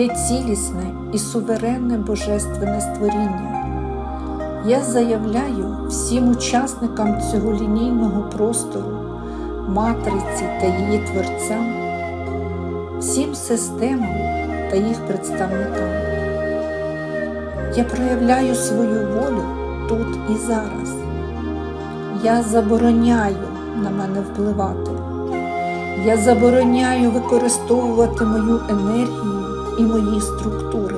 Я цілісне і суверенне божественне створіння. Я заявляю всім учасникам цього лінійного простору, матриці та її творцям, всім системам та їх представникам. Я проявляю свою волю тут і зараз. Я забороняю на мене впливати. Я забороняю використовувати мою енергію і мої структури.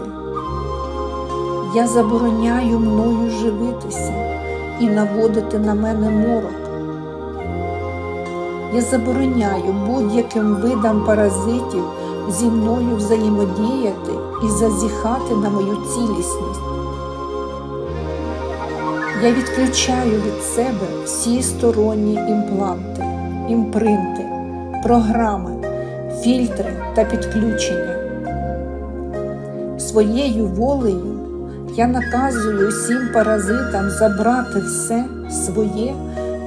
Я забороняю мною живитися і наводити на мене морок. Я забороняю будь-яким видам паразитів зі мною взаємодіяти і зазіхати на мою цілісність. Я відключаю від себе всі сторонні імпланти, імпринти, програми, фільтри та підключення. Своєю волею я наказую усім паразитам забрати все своє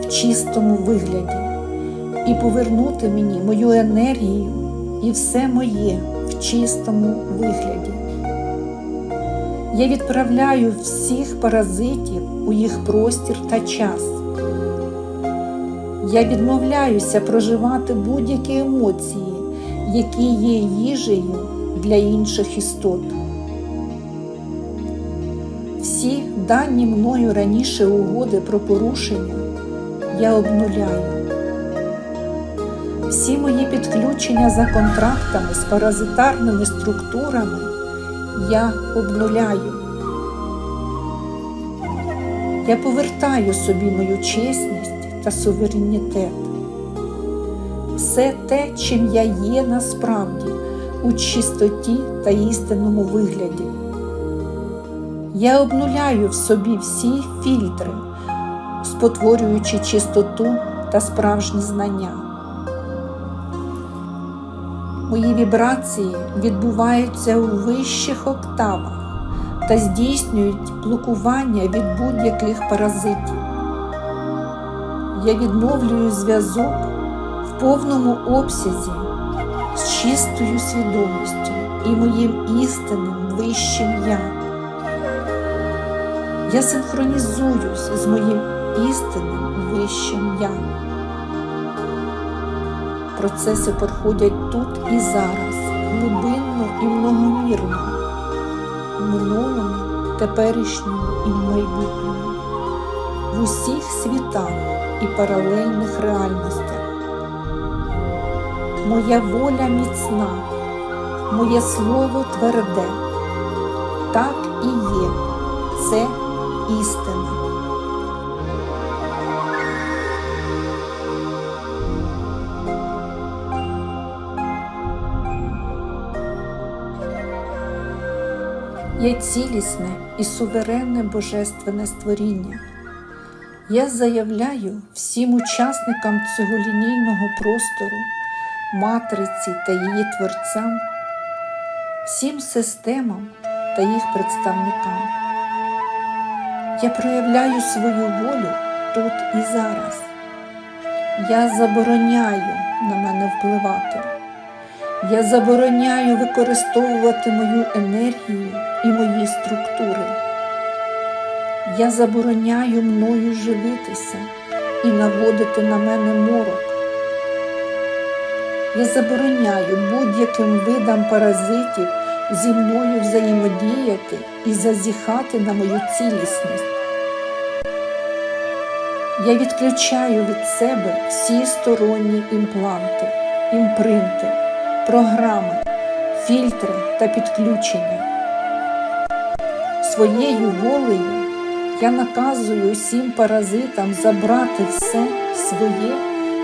в чистому вигляді і повернути мені мою енергію і все моє в чистому вигляді. Я відправляю всіх паразитів у їх простір та час. Я відмовляюся проживати будь-які емоції, які є їжею для інших істот. Всі дані мною раніше угоди про порушення я обнуляю. Всі мої підключення за контрактами з паразитарними структурами я обнуляю. Я повертаю собі мою чесність та суверенітет. Все те, чим я є насправді у чистоті та істинному вигляді. Я обнуляю в собі всі фільтри, спотворюючи чистоту та справжні знання. Мої вібрації відбуваються у вищих октавах та здійснюють блокування від будь-яких паразитів. Я відновлюю зв'язок в повному обсязі з чистою свідомістю і моїм істинним вищим я. Я синхронізуюсь з моїм істинним вищим я. Процеси проходять тут і зараз, глибинно і многомірно, в минулому, теперішньому і в майбутньому, в усіх світах і паралельних реальностях. Моя воля міцна, моє слово тверде, так і є, це істина. Я цілісне і суверенне божественне створіння. Я заявляю всім учасникам цього лінійного простору, матриці та її творцям, всім системам та їх представникам. Я проявляю свою волю тут і зараз. Я забороняю на мене впливати. Я забороняю використовувати мою енергію і мої структури. Я забороняю мною живитися і наводити на мене морок. Я забороняю будь-яким видам паразитів зі мною взаємодіяти і зазіхати на мою цілісність. Я відключаю від себе всі сторонні імпланти, імпринти, програми, фільтри та підключення. Своєю волею я наказую усім паразитам забрати все своє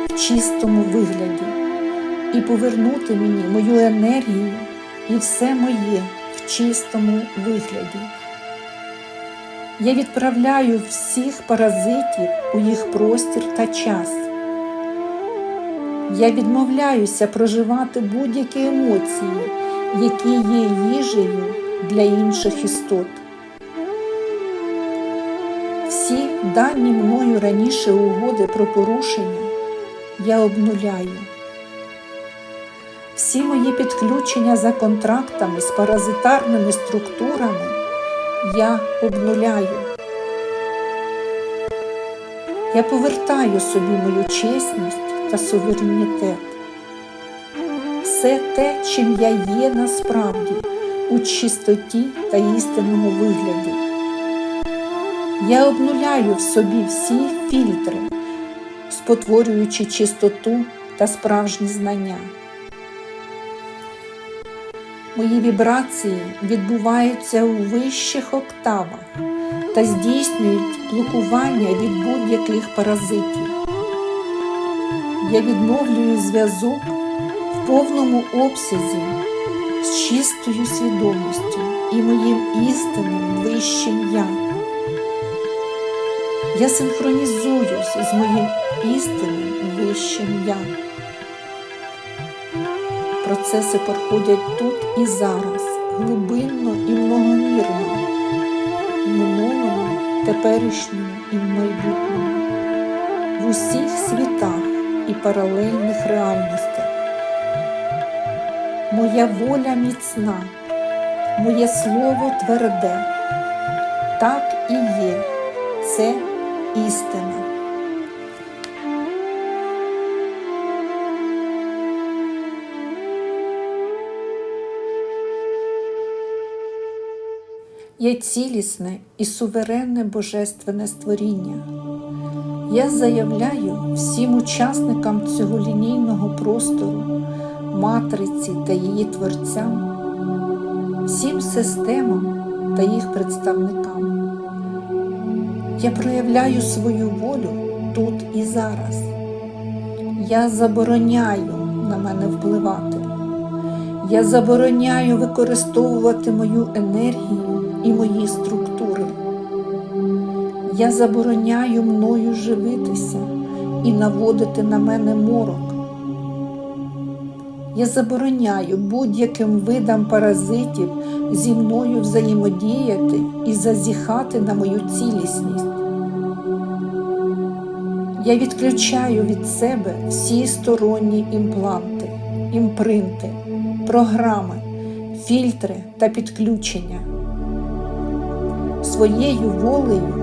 в чистому вигляді і повернути мені мою енергію і все моє в чистому вигляді. Я відправляю всіх паразитів у їх простір та час. Я відмовляюся проживати будь-які емоції, які є їжею для інших істот. Всі дані мною раніше угоди про порушення я обнуляю. Всі мої підключення за контрактами з паразитарними структурами я обнуляю. Я повертаю собі мою чесність та суверенітет. Все те, чим я є насправді, у чистоті та істинному вигляді. Я обнуляю в собі всі фільтри, спотворюючи чистоту та справжні знання. Мої вібрації відбуваються у вищих октавах та здійснюють блокування від будь-яких паразитів. Я відновлюю зв'язок в повному обсязі з чистою свідомістю і моїм істинним вищим я. Я синхронізуюсь з моїм істинним вищим я. Процеси проходять тут і зараз, глибинно і многомірно, в минулому, теперішньому і в майбутньому, в усіх світах і паралельних реальностях. Моя воля міцна, моє слово тверде, так і є, це істина. Я цілісне і суверенне божественне створіння. Я заявляю всім учасникам цього лінійного простору, матриці та її творцям, всім системам та їх представникам. Я проявляю свою волю тут і зараз. Я забороняю на мене впливати. Я забороняю використовувати мою енергію і мої структури. Я забороняю мною живитися і наводити на мене морок. Я забороняю будь-яким видам паразитів зі мною взаємодіяти і зазіхати на мою цілісність. Я відключаю від себе всі сторонні імпланти, імпринти, програми, фільтри та підключення. Своєю волею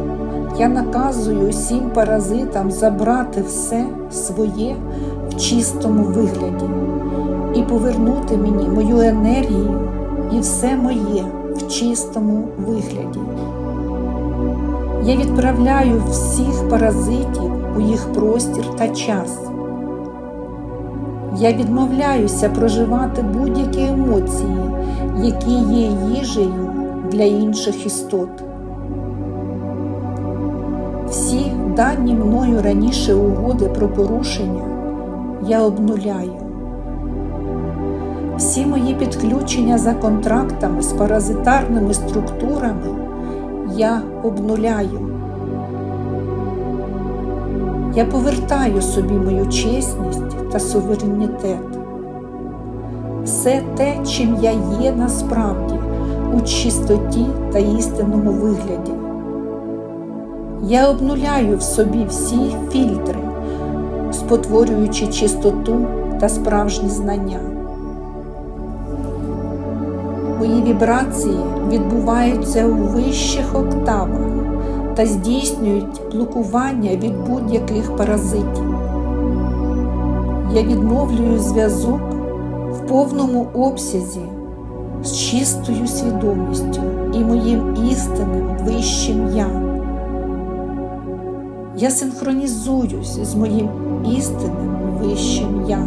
я наказую усім паразитам забрати все своє в чистому вигляді і повернути мені мою енергію і все моє в чистому вигляді. Я відправляю всіх паразитів у їх простір та час. Я відмовляюся проживати будь-які емоції, які є їжею для інших істот. Дані мною раніше угоди про порушення я обнуляю. Всі мої підключення за контрактами з паразитарними структурами я обнуляю. Я повертаю собі мою чесність та суверенітет. Все те, чим я є насправді, у чистоті та істинному вигляді. Я обнуляю в собі всі фільтри, спотворюючи чистоту та справжні знання. Мої вібрації відбуваються у вищих октавах та здійснюють блокування від будь-яких паразитів. Я відновлюю зв'язок в повному обсязі з чистою свідомістю і моїм істинним вищим я. Я синхронізуюсь з моїм істинним вищим я.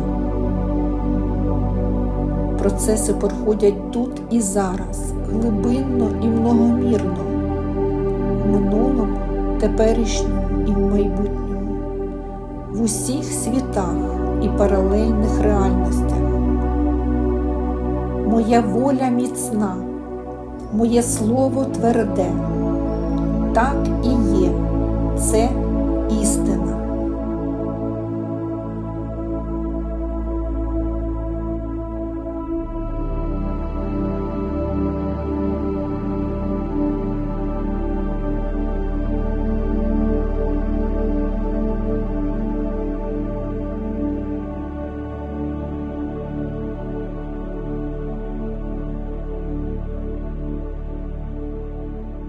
Процеси проходять тут і зараз, глибинно і многомірно, в минулому, теперішньому і в майбутньому, в усіх світах і паралельних реальностях. Моя воля міцна, моє слово тверде, так і є, це істина.